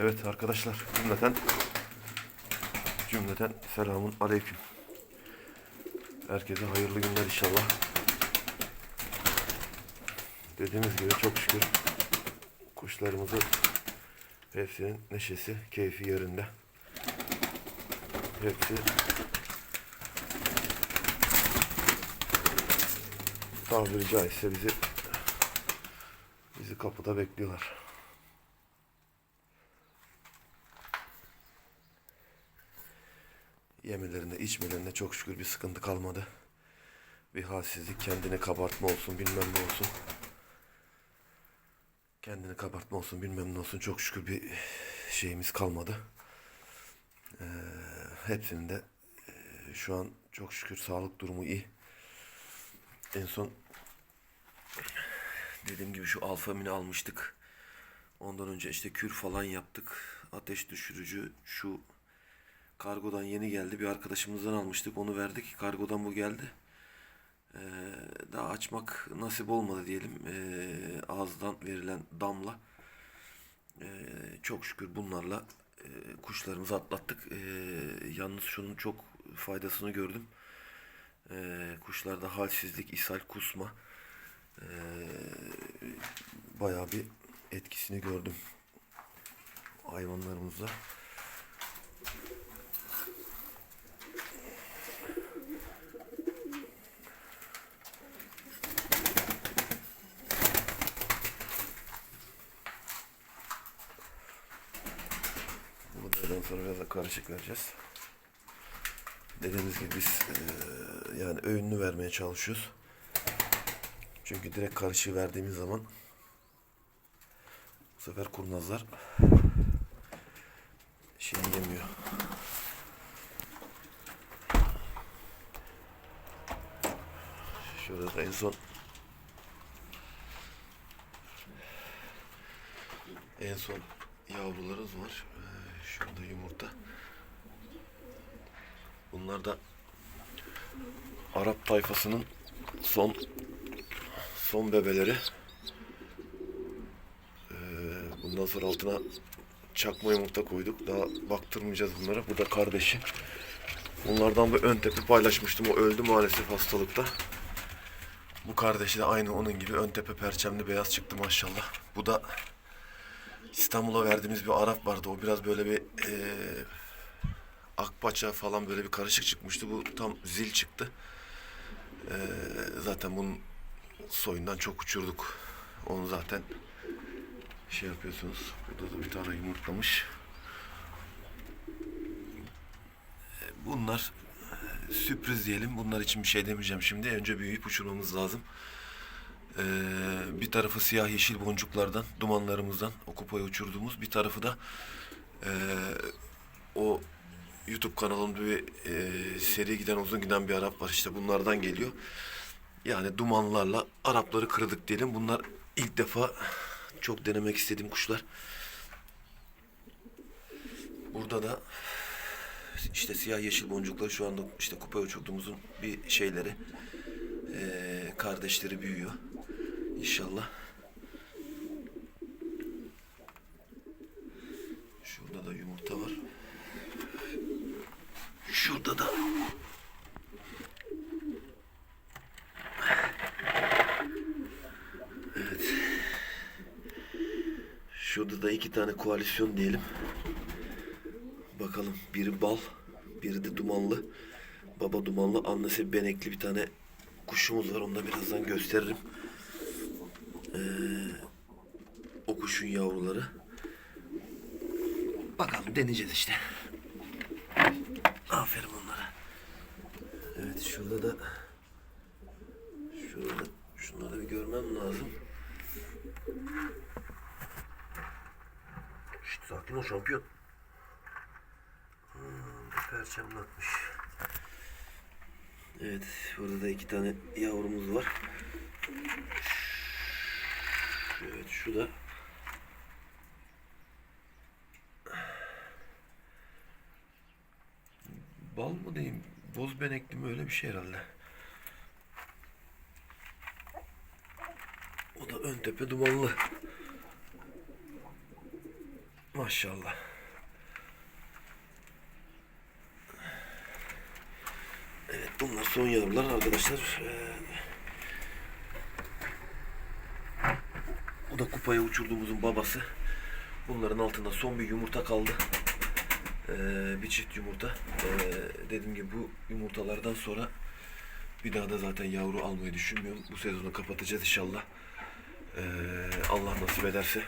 Evet arkadaşlar cümleten cümleten selamun aleyküm. Herkese hayırlı günler inşallah. Dediğimiz gibi çok şükür kuşlarımızı hepsinin neşesi, keyfi yerinde. Hepsi tabiri caizse bizi bizi kapıda bekliyorlar. Yemelerinde, içmelerinde çok şükür bir sıkıntı kalmadı. Bir halsizlik, kendini kabartma olsun, bilmem ne olsun. Kendini kabartma olsun, bilmem ne olsun. Çok şükür bir şeyimiz kalmadı. Ee, hepsinin de e, şu an çok şükür sağlık durumu iyi. En son dediğim gibi şu alfamini almıştık. Ondan önce işte kür falan yaptık. Ateş düşürücü şu kargodan yeni geldi. Bir arkadaşımızdan almıştık. Onu verdik. Kargodan bu geldi. Ee, daha açmak nasip olmadı diyelim. Ee, ağızdan verilen damla. Ee, çok şükür bunlarla e, kuşlarımızı atlattık. Ee, yalnız şunun çok faydasını gördüm. Ee, kuşlarda halsizlik, ishal, kusma ee, bayağı bir etkisini gördüm hayvanlarımızda. Bunlardan sonra biraz da karışık vereceğiz. Dediğimiz gibi biz eee, yani öğününü vermeye çalışıyoruz. Çünkü direkt karışığı verdiğimiz zaman bu sefer kurnazlar şey yemiyor. Şurada da en son en son yavrularımız var. Şurada yumurta. Bunlar da Arap tayfasının son son bebeleri. Ee, bundan sonra altına çakma yumurta koyduk. Daha baktırmayacağız bunlara. Bu da kardeşi. Bunlardan bir ön tepe paylaşmıştım. O öldü maalesef hastalıkta. Bu kardeşi de aynı onun gibi ön tepe perçemli beyaz çıktı maşallah. Bu da İstanbul'a verdiğimiz bir Arap vardı. O biraz böyle bir eee akbaça falan böyle bir karışık çıkmıştı. Bu tam zil çıktı. Eee, zaten bunun soyundan çok uçurduk. Onu zaten şey yapıyorsunuz. Burada da bir tane yumurtlamış. E, Bunlar e, sürpriz diyelim. Bunlar için bir şey demeyeceğim şimdi. Önce büyüyüp uçurmamız lazım. Ee, bir tarafı siyah yeşil boncuklardan, dumanlarımızdan o kupayı uçurduğumuz. Bir tarafı da ee, o YouTube kanalımda bir ee, seri giden uzun giden bir Arap var. İşte bunlardan geliyor. Yani dumanlarla Arapları kırdık diyelim. Bunlar ilk defa çok denemek istediğim kuşlar. Burada da işte siyah yeşil boncuklar şu anda işte kupaya uçurduğumuzun bir şeyleri ee, kardeşleri büyüyor. İnşallah. Şurada da yumurta var. Şurada da Evet. Şurada da iki tane koalisyon diyelim. Bakalım biri bal, biri de dumanlı. Baba dumanlı, annesi benekli bir tane kuşumuz var. Onu da birazdan gösteririm. Ee, o kuşun yavruları. Bakalım deneyeceğiz işte. Aferin onlara. Evet şurada da şurada şunları bir görmem lazım. Şşt sakin ol şampiyon. Hmm, bir perçemle atmış. Evet, burada da iki tane yavrumuz var. Evet, şu da bal mı diyeyim, boz benekli mi öyle bir şey herhalde. O da ön tepe dumanlı. Maşallah. Evet bunlar son yavrular arkadaşlar. Ee, bu da kupaya uçurduğumuzun babası. Bunların altında son bir yumurta kaldı. Ee, bir çift yumurta. Ee, dediğim gibi bu yumurtalardan sonra bir daha da zaten yavru almayı düşünmüyorum. Bu sezonu kapatacağız inşallah. Ee, Allah nasip ederse.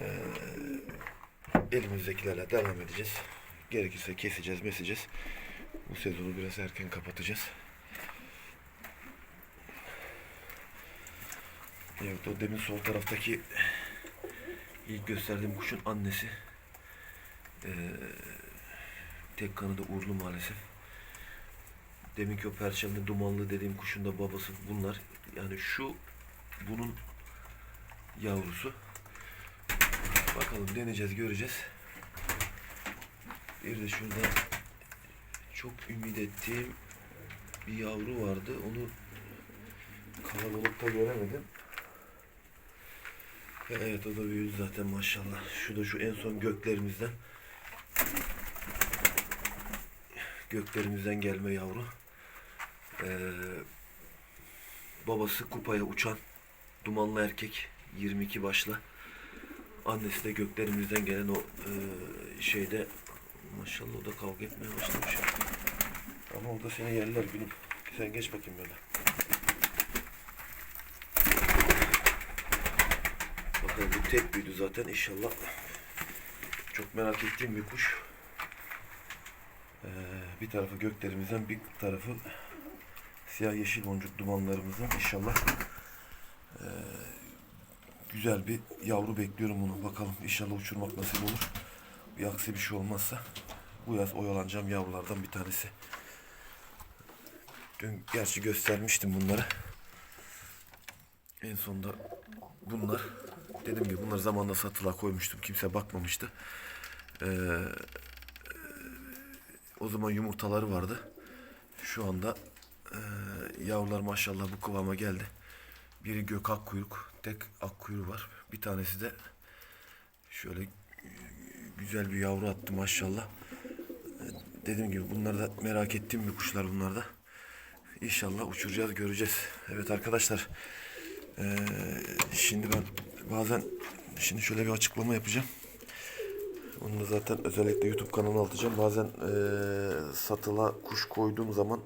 Ee, elimizdekilerle devam edeceğiz. Gerekirse keseceğiz, meseceğiz. Bu sezonu biraz erken kapatacağız. Evet o demin sol taraftaki ilk gösterdiğim kuşun annesi. Ee, tek kanadı uğurlu maalesef. Deminki o perçemli dumanlı dediğim kuşun da babası bunlar. Yani şu bunun yavrusu. Bakalım deneyeceğiz göreceğiz. Bir de şurada çok ümit ettiğim bir yavru vardı. Onu kalabalıkta göremedim. Evet o da büyüdü zaten maşallah. Şu da şu en son göklerimizden. Göklerimizden gelme yavru. Ee, babası kupaya uçan dumanlı erkek 22 başla. Annesi de göklerimizden gelen o e, şeyde maşallah o da kavga etmeye başlamış. Ama orada seni yerler gülüm. Sen geç bakayım böyle. Bakalım bu tek büyüdü zaten inşallah. Çok merak ettiğim bir kuş. Ee, bir tarafı göklerimizden bir tarafı siyah yeşil boncuk dumanlarımızdan inşallah ee, güzel bir yavru bekliyorum bunu. Bakalım inşallah uçurmak nasip olur. Bir bir şey olmazsa bu yaz oyalanacağım yavrulardan bir tanesi. Dün gerçi göstermiştim bunları. En sonunda bunlar. Dediğim gibi bunları zamanında satılığa koymuştum. Kimse bakmamıştı. Ee, o zaman yumurtaları vardı. Şu anda e, yavrular maşallah bu kıvama geldi. Biri gök akkuyruk, tek akkuyruğu var. Bir tanesi de şöyle güzel bir yavru attı maşallah. Dediğim gibi bunlar da merak ettiğim bir kuşlar bunlar da. İnşallah uçuracağız, göreceğiz. Evet arkadaşlar. şimdi ben bazen şimdi şöyle bir açıklama yapacağım. Onu da zaten özellikle YouTube kanalına atacağım. Bazen e, satıla kuş koyduğum zaman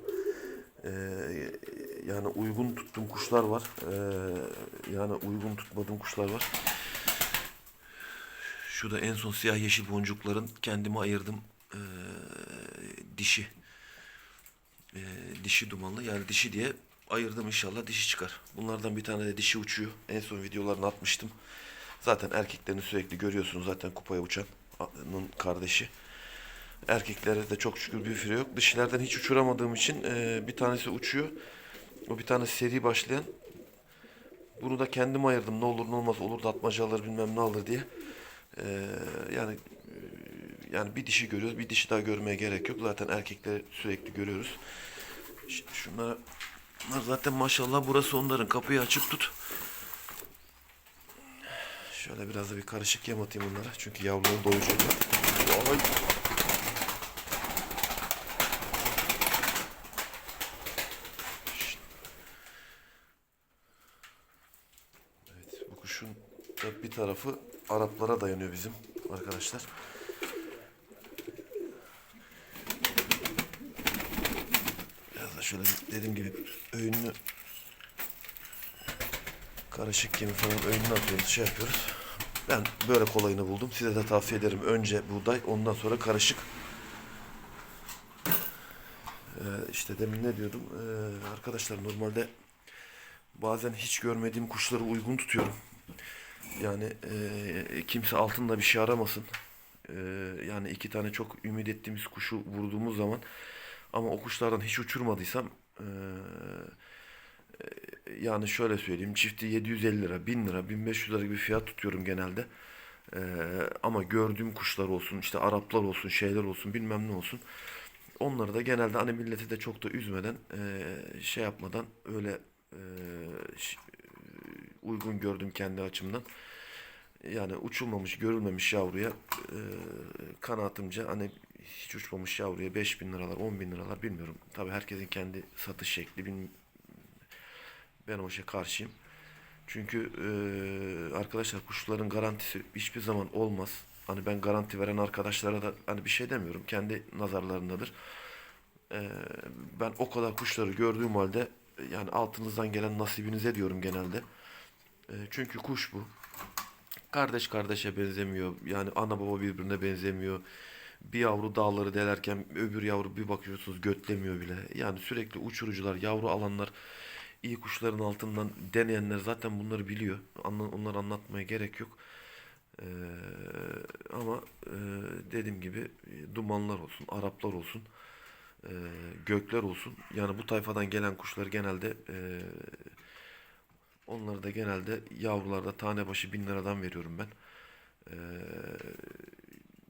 e, yani uygun tuttuğum kuşlar var. E, yani uygun tutmadığım kuşlar var. Şu da en son siyah yeşil boncukların kendime ayırdım e, dişi. E, dişi dumanlı yani dişi diye ayırdım inşallah dişi çıkar. Bunlardan bir tane de dişi uçuyor. En son videolarını atmıştım. Zaten erkeklerini sürekli görüyorsunuz zaten kupaya uçanın kardeşi. Erkeklerde de çok şükür bir fire yok. Dişilerden hiç uçuramadığım için e, bir tanesi uçuyor. O bir tane seri başlayan. Bunu da kendim ayırdım. Ne olur ne olmaz olur da atmaca alır bilmem ne alır diye. E, yani e, yani bir dişi görüyoruz. Bir dişi daha görmeye gerek yok. Zaten erkekleri sürekli görüyoruz. Şunlara bunlar zaten maşallah burası onların. Kapıyı açık tut. Şöyle biraz da bir karışık yem atayım bunlara. Çünkü yavruları doyuracaklar. Ay. Evet, bu kuşun bir tarafı Araplara dayanıyor bizim arkadaşlar. Biraz da şöyle dediğim gibi öğününü karışık yemi falan öğününü atıyoruz, şey yapıyoruz. Ben böyle kolayını buldum. Size de tavsiye ederim. Önce buğday, ondan sonra karışık. Ee, işte demin ne diyordum? Ee, arkadaşlar normalde bazen hiç görmediğim kuşları uygun tutuyorum. Yani e, kimse altında bir şey aramasın. E, yani iki tane çok ümit ettiğimiz kuşu vurduğumuz zaman ama o kuşlardan hiç uçurmadıysam e, yani şöyle söyleyeyim çifti 750 lira, 1000 lira, 1500 lira gibi fiyat tutuyorum genelde. E, ama gördüğüm kuşlar olsun, işte Araplar olsun, şeyler olsun, bilmem ne olsun. Onları da genelde hani milleti de çok da üzmeden, e, şey yapmadan öyle e, uygun gördüm kendi açımdan. yani uçulmamış, görülmemiş yavruya e, kanaatimce hani hiç uçmamış yavruya 5 bin liralar, 10 bin liralar bilmiyorum. Tabii herkesin kendi satış şekli. Ben o işe karşıyım. Çünkü e, arkadaşlar kuşların garantisi hiçbir zaman olmaz. Hani ben garanti veren arkadaşlara da hani bir şey demiyorum. Kendi nazarlarındadır. E, ben o kadar kuşları gördüğüm halde yani altınızdan gelen nasibinize diyorum genelde. E, çünkü kuş bu. Kardeş kardeşe benzemiyor. Yani ana baba birbirine benzemiyor. Bir yavru dağları delerken öbür yavru bir bakıyorsunuz götlemiyor bile. Yani sürekli uçurucular, yavru alanlar, iyi kuşların altından deneyenler zaten bunları biliyor. Onları anlatmaya gerek yok. Ee, ama e, dediğim gibi dumanlar olsun, Araplar olsun, e, gökler olsun. Yani bu tayfadan gelen kuşlar genelde e, onları da genelde yavrularda tane başı 1000 liradan veriyorum ben. Ee,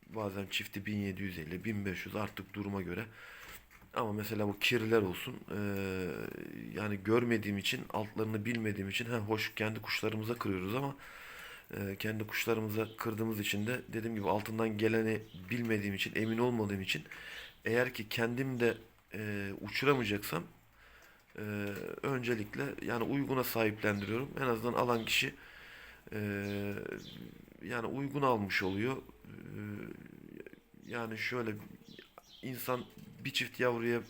bazen çifti 1750, 1500 artık duruma göre. Ama mesela bu kirliler olsun. eee, yani görmediğim için, altlarını bilmediğim için, ha hoş kendi kuşlarımıza kırıyoruz ama eee, kendi kuşlarımıza kırdığımız için de dediğim gibi altından geleni bilmediğim için, emin olmadığım için eğer ki kendim de eee, uçuramayacaksam eee, öncelikle yani uyguna sahiplendiriyorum. En azından alan kişi eee, yani uygun almış oluyor. Eee, yani şöyle insan bir çift yavruya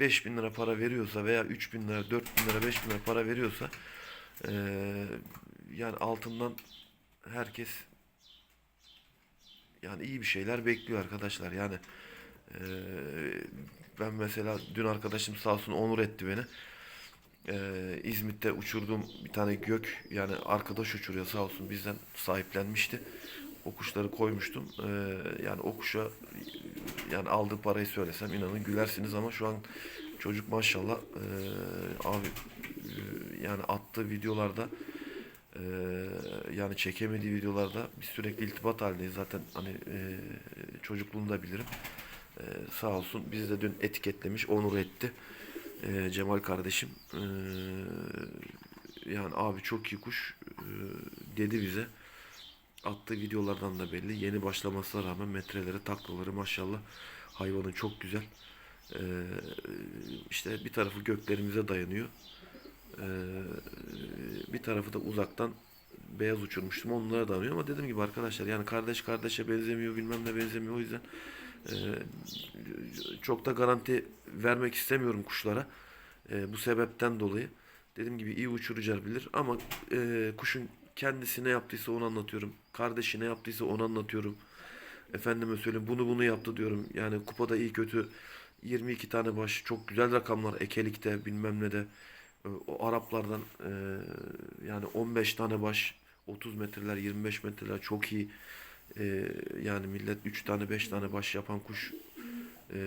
5000 lira para veriyorsa veya 3000 lira, 4000 lira, 5000 lira para veriyorsa eee, yani altından herkes yani iyi bir şeyler bekliyor arkadaşlar. Yani eee, ben mesela dün arkadaşım sağ olsun onur etti beni. Eee, İzmit'te uçurduğum bir tane gök yani arkadaş uçuruyor sağ olsun bizden sahiplenmişti. O kuşları koymuştum. Eee, yani o kuşa yani aldığı parayı söylesem inanın gülersiniz ama şu an çocuk maşallah eee, abi eee, yani attığı videolarda eee, yani çekemediği videolarda biz sürekli iltibat halindeyiz zaten hani eee çocukluğunu da bilirim. Eee, sağ olsun bizi de dün etiketlemiş onur etti. Eee, Cemal kardeşim Eee, yani abi çok iyi kuş eee, dedi bize attığı videolardan da belli. Yeni başlamasına rağmen metreleri, taklaları maşallah hayvanın çok güzel. Ee, işte bir tarafı göklerimize dayanıyor. Ee, bir tarafı da uzaktan beyaz uçurmuştum. Onlara dayanıyor ama dediğim gibi arkadaşlar yani kardeş kardeşe benzemiyor bilmem ne benzemiyor. O yüzden e, çok da garanti vermek istemiyorum kuşlara. E, bu sebepten dolayı. Dediğim gibi iyi uçurucular bilir ama e, kuşun kendisi ne yaptıysa onu anlatıyorum. Kardeşi ne yaptıysa onu anlatıyorum. Efendime söyleyeyim bunu bunu yaptı diyorum. Yani kupada iyi kötü 22 tane baş çok güzel rakamlar ekelikte bilmem ne de E, o Araplardan e, yani 15 tane baş 30 metreler 25 metreler çok iyi E, yani millet 3 tane 5 tane baş yapan kuş e,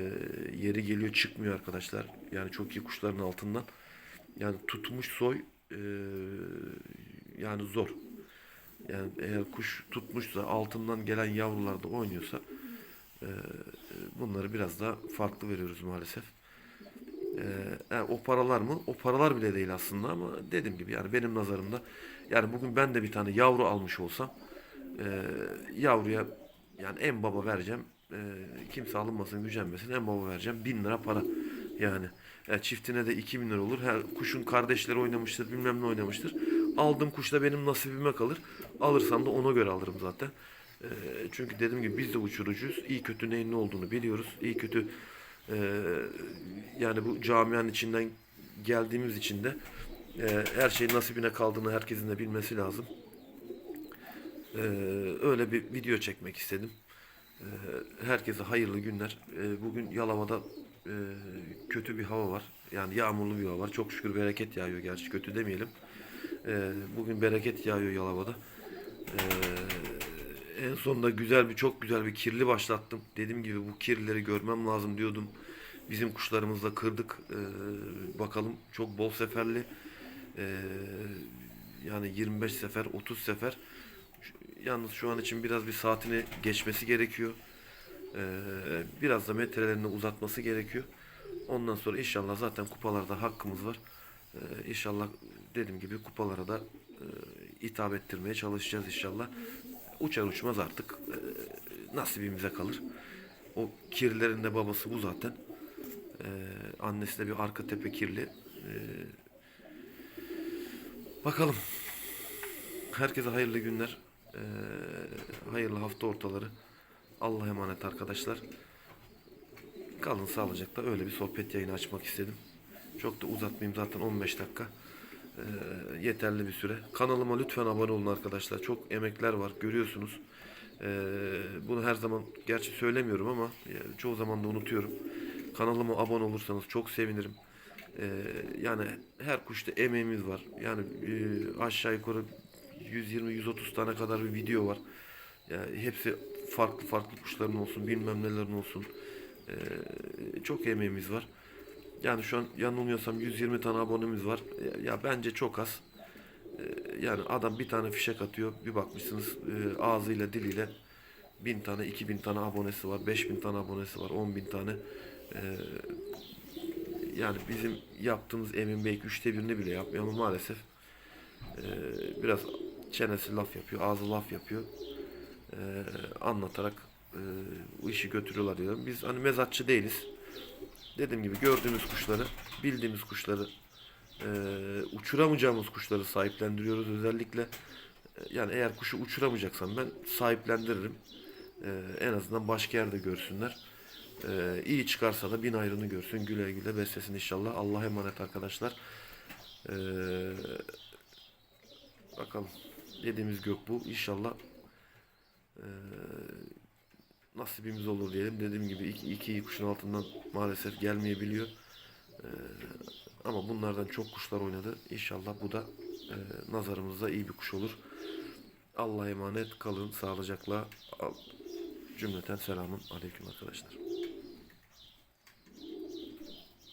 yeri geliyor çıkmıyor arkadaşlar. Yani çok iyi kuşların altından. Yani tutmuş soy e, yani zor. Yani eğer kuş tutmuşsa altından gelen yavrular da oynuyorsa e, bunları biraz daha farklı veriyoruz maalesef. E, yani o paralar mı? O paralar bile değil aslında ama dediğim gibi yani benim nazarımda yani bugün ben de bir tane yavru almış olsam e, yavruya yani en baba vereceğim e, kimse alınmasın gücenmesin. En baba vereceğim bin lira para. Yani e, çiftine de 2000 lira olur. Her kuşun kardeşleri oynamıştır bilmem ne oynamıştır. Aldığım kuş da benim nasibime kalır. Alırsam da ona göre alırım zaten. E, çünkü dediğim gibi biz de uçurucuyuz. İyi kötü neyin ne olduğunu biliyoruz. İyi kötü e, yani bu camianın içinden geldiğimiz için de e, her şeyin nasibine kaldığını herkesin de bilmesi lazım. Ee, öyle bir video çekmek istedim. Ee, herkese hayırlı günler. Ee, bugün Yalova'da e, kötü bir hava var. Yani yağmurlu bir hava var. Çok şükür bereket yağıyor. Gerçi kötü demeyelim. Ee, bugün bereket yağıyor Yalova'da. Ee, en sonunda güzel bir çok güzel bir kirli başlattım. Dediğim gibi bu kirlileri görmem lazım diyordum. Bizim kuşlarımızla kırdık. Ee, bakalım çok bol seferli. Ee, yani 25 sefer, 30 sefer. Yalnız şu an için biraz bir saatini geçmesi gerekiyor. Ee, biraz da metrelerini uzatması gerekiyor. Ondan sonra inşallah zaten kupalarda hakkımız var. Ee, inşallah dediğim gibi kupalara da e, hitap ettirmeye çalışacağız inşallah. uçar uçmaz artık e, nasibimize kalır. O kirlerin de babası bu zaten. E, annesi de bir arka tepe kirli. E, bakalım. Herkese hayırlı günler. E, hayırlı hafta ortaları. Allah'a emanet arkadaşlar. Kalın sağlıcakla öyle bir sohbet yayını açmak istedim. Çok da uzatmayayım zaten 15 dakika. Ee, yeterli bir süre. Kanalıma lütfen abone olun arkadaşlar. Çok emekler var görüyorsunuz. Ee, bunu her zaman gerçi söylemiyorum ama yani çoğu zaman da unutuyorum. Kanalıma abone olursanız çok sevinirim. Ee, yani her kuşta emeğimiz var. Yani e, aşağı yukarı 120-130 tane kadar bir video var. Yani hepsi farklı farklı kuşların olsun, bilmem nelerin olsun. Ee, çok emeğimiz var. Yani şu an yanılmıyorsam 120 tane abonemiz var. Ya, ya bence çok az. Ee, yani adam bir tane fişek atıyor. Bir bakmışsınız e, ağzıyla diliyle bin tane, 2000 tane abonesi var, 5000 tane abonesi var, 10 bin tane. Ee, yani bizim yaptığımız emin belki üçte birini bile yapmıyor ama maalesef e, biraz çenesi laf yapıyor, ağzı laf yapıyor. Ee, anlatarak e, bu işi götürüyorlar diyorum. Biz hani mezatçı değiliz. Dediğim gibi gördüğümüz kuşları, bildiğimiz kuşları, e, uçuramayacağımız kuşları sahiplendiriyoruz özellikle. E, Yani eğer kuşu uçuramayacaksam ben sahiplendiririm. E, en azından başka yerde görsünler. E, iyi çıkarsa da bin ayrını görsün, güle güle beslesin inşallah. Allah'a emanet arkadaşlar. E, bakalım. Dediğimiz gök bu. İnşallah nasibimiz olur diyelim. Dediğim gibi iki, iki kuşun altından maalesef gelmeyebiliyor. Ee, ama bunlardan çok kuşlar oynadı. İnşallah bu da e, nazarımızda iyi bir kuş olur. Allah'a emanet kalın. Sağlıcakla. Cümleten selamun aleyküm arkadaşlar.